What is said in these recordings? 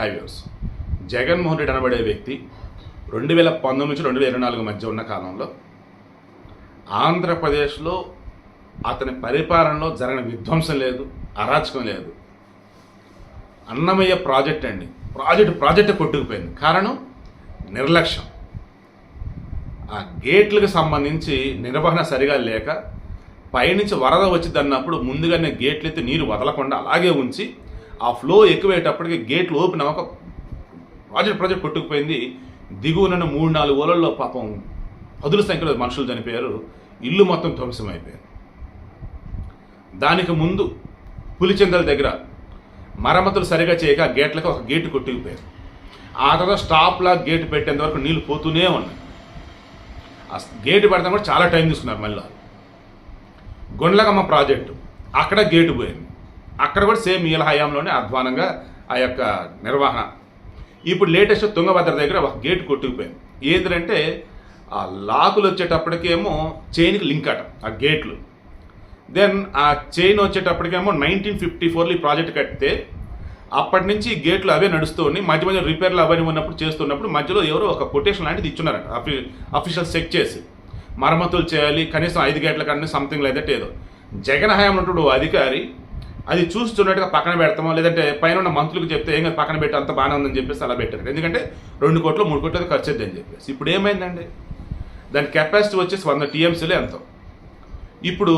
హైవర్స్ జగన్మోహన్ రెడ్డి అనబడే వ్యక్తి రెండు వేల పంతొమ్మిది నుంచి రెండు వేల ఇరవై నాలుగు మధ్య ఉన్న కాలంలో ఆంధ్రప్రదేశ్లో అతని పరిపాలనలో జరిగిన విధ్వంసం లేదు అరాచకం లేదు. అన్నమయ్య ప్రాజెక్ట్ అండి. ప్రాజెక్ట్ ప్రాజెక్ట్ కొట్టుకుపోయింది. కారణం? నిర్లక్ష్యం. ఆ గేట్లకు సంబంధించి నిర్వహణ సరిగా లేక పైనుంచి వరద వచ్చిందన్నప్పుడు ముందుగానే గేట్లు ఎత్తి నీరు వదలకుండా అలాగే ఉంచి ఆ ఫ్లో ఎక్కువేటప్పటికి గేట్లు ఓపెన్ అవ్వక ప్రాజెక్ట్ ప్రాజెక్ట్ కొట్టుకుపోయింది. దిగువనన్న మూడు నాలుగు ఓలల్లో పాపం పదుల సంఖ్యలో మనుషులు చనిపోయారు. ఇల్లు మొత్తం ధ్వంసం అయిపోయారు దానికి ముందు పులిచెందల దగ్గర మరమ్మతులు సరిగా చేయక గేట్లకు ఒక గేటు కొట్టుకుపోయారు ఆ తర్వాత స్టాప్లా గేటు పెట్టేంత వరకు నీళ్ళు పోతూనే ఉన్నాయి. ఆ గేటు పెడతాం కూడా చాలా టైం తీసుకున్నారు మళ్ళీ. గొండ్లగమ్మ ప్రాజెక్టు. అక్కడ గేటు పోయింది. అక్కడ కూడా సేమ్ ఈల హయాంలోనే అధ్వానంగా ఆ యొక్క నిర్వహణ. ఇప్పుడు లేటెస్ట్ తుంగభద్ర దగ్గర ఒక గేటు కొట్టుకుపోయింది. ఏంటంటే ఆ లాకులు వచ్చేటప్పటికేమో చైన్కి లింక్ అట ఆ గేట్లు. దెన్ ఆ చైన్ వచ్చేటప్పటికేమో నైన్టీన్ ఫిఫ్టీ ఫోర్లో ఈ ప్రాజెక్ట్ కడితే అప్పటి నుంచి ఈ గేట్లు అవే నడుస్తూ ఉన్నాయి. మధ్య మధ్య రిపేర్లు అవన్నీ ఉన్నప్పుడు చేస్తున్నప్పుడు మధ్యలో ఎవరో ఒక కొటేషన్ లాంటిది ఇచ్చున్నారట అఫీ అఫీషియల్ చెక్ చేసి. మరమ్మతులు చేయాలి కనీసం ఐదు గేట్ల కన్నా సంథింగ్ లేదంటే ఏదో. జగన్ హయాంలో ఉన్నటువంటి ఓ అధికారి అది చూస్తున్నట్టుగా పక్కన పెడతామో లేదంటే పైన ఉన్న మంత్రులకు చెప్తే ఏం పక్కన పెట్టి అంత బాగానే ఉందని చెప్పేసి అలా పెట్టారు. ఎందుకంటే రెండు కోట్లు మూడు కోట్లు ఖర్చు అని చెప్పేసి. ఇప్పుడు ఏమైందండి? దాని కెపాసిటీ వచ్చేసి వంద టీఎంసీలే ఎంతో. ఇప్పుడు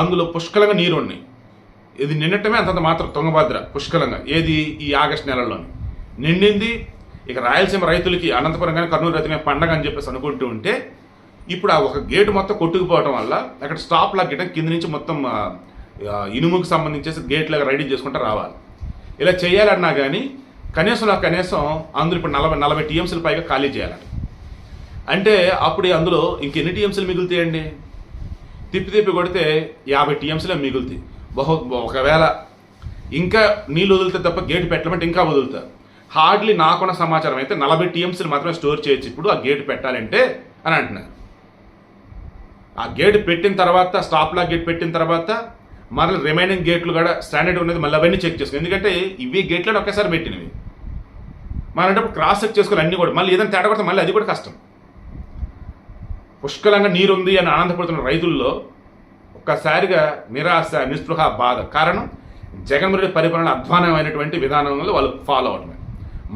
అందులో పుష్కలంగా నీరు ఉన్నాయి. ఇది నిన్నటమే అంతంత మాత్రం తుంగభద్ర పుష్కలంగా. ఏది? ఈ ఆగస్ట్ నెలలోని నిండింది. ఇక రాయలసీమ రైతులకి అనంతపురం కానీ కర్నూలు రైతులకి పండగ అని చెప్పేసి అనుకుంటూ ఉంటే ఇప్పుడు ఆ ఒక గేటు మొత్తం కొట్టుకుపోవడం వల్ల అక్కడ స్టాప్ లాక్ కింద నుంచి మొత్తం ఇనుముకి సంబంధించేసి గేట్ లాగా రెడీ చేసుకుంటూ రావాలి. ఇలా చేయాలన్నా కానీ కనీసం నాకు కనీసం అందులో ఇప్పుడు నలభై నలభై టీఎంసీలు పైగా ఖాళీ చేయాలంట అంటే అప్పుడు అందులో ఇంకెన్ని టీఎంసీలు మిగులుతాయండి? తిప్పి తిప్పి కొడితే యాభై టీఎంసీలే మిగులుతాయి. బహు ఒకవేళ ఇంకా నీళ్ళు వదిలితే తప్ప గేటు పెట్టమంటే ఇంకా వదులుతారు. హార్డ్లీ నాకున్న సమాచారం అయితే నలభై టీఎంసీలు మాత్రమే స్టోర్ చేయొచ్చు. ఇప్పుడు ఆ గేటు పెట్టాలంటే అని అంటున్నారు. ఆ గేట్ పెట్టిన తర్వాత స్టాప్ లాక్ గేట్ పెట్టిన తర్వాత మరల రిమైనింగ్ గేట్లు కూడా స్టాండర్డ్ ఉన్నది మళ్ళీ అవన్నీ చెక్ చేసుకోవాలి ఎందుకంటే ఇవి గేట్లను ఒకేసారి పెట్టినవి. మనం క్రాస్ చెక్ చేసుకోవాలి అన్నీ కూడా. మళ్ళీ ఏదైనా తేడా కొడితే మళ్ళీ అది కూడా కష్టం. పుష్కలంగా నీరుంది అని ఆనందపడుతున్న రైతుల్లో ఒక్కసారిగా నిరాశ నిస్పృహ బాధ. కారణం? జగన్మోహన్ పరిపాలన అధ్వానమైనటువంటి విధానంలో వాళ్ళు ఫాలో అవడమే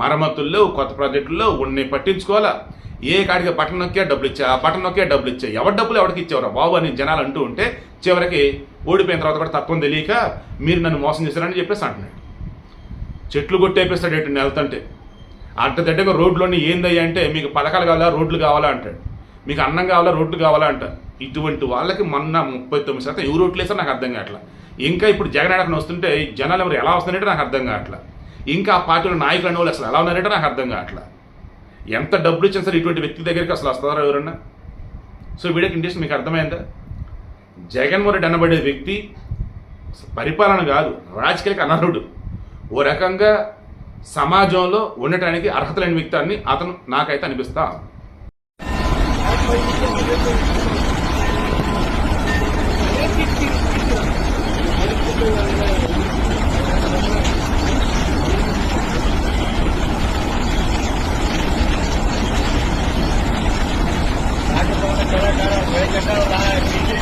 మరమ్మతుల్లో కొత్త ప్రాజెక్టుల్లో ఉన్ని పట్టించుకోవాలా? ఏ కాడికి బటన్ నొక్కే డబ్బులు ఇచ్చా ఆ బటన్ నొక్కే డబ్బులు ఇచ్చా. ఎవరి డబ్బులు ఎవరికి ఇచ్చేవారు? బాబు అని జనాలు అంటూ ఉంటే చివరికి ఓడిపోయిన తర్వాత కూడా తప్పని తెలియక మీరు నన్ను మోసం చేశారని చెప్పేసి అంటున్నాడు. చెట్లు కొట్టేపిస్తాడు ఎటు వెళ్తుంటే అడ్డదిడ్డగా రోడ్లోని ఏందయ్యా అంటే మీకు పథకాలు కావాలా రోడ్లు కావాలా అంటాడు. మీకు అన్నం కావాలా రోడ్లు కావాలా అంట. ఇటువంటి వాళ్ళకి మొన్న ముప్పై తొమ్మిది శాతం ఎవరు రోడ్లు వేస్తారు నాకు అర్థం కావట్లా. ఇంకా ఇప్పుడు జగన్ ఆడకని వస్తుంటే జనాలు ఎవరు ఎలా వస్తున్నారంటే నాకు అర్థం కావట్లా. ఇంకా ఆ పార్టీలో నాయకులు అనే వాళ్ళు అసలు ఎలా ఉన్నారంటే నాకు అర్థం కావట్లా. ఎంత డబ్బులు ఇచ్చినా సరే ఇటువంటి వ్యక్తి దగ్గరికి అసలు వస్తారా ఎవరన్నా? సో వీడియో కండిషన్ మీకు అర్థమైందా? జగన్మోహన్ రెడ్డి అనబడే వ్యక్తి పరిపాలన కాదు రాజకీయాలకు అనర్హుడు. ఓ రకంగా సమాజంలో ఉండటానికి అర్హత లేని వ్యక్తి అని అతను నాకైతే అనిపిస్తా.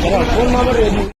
কোন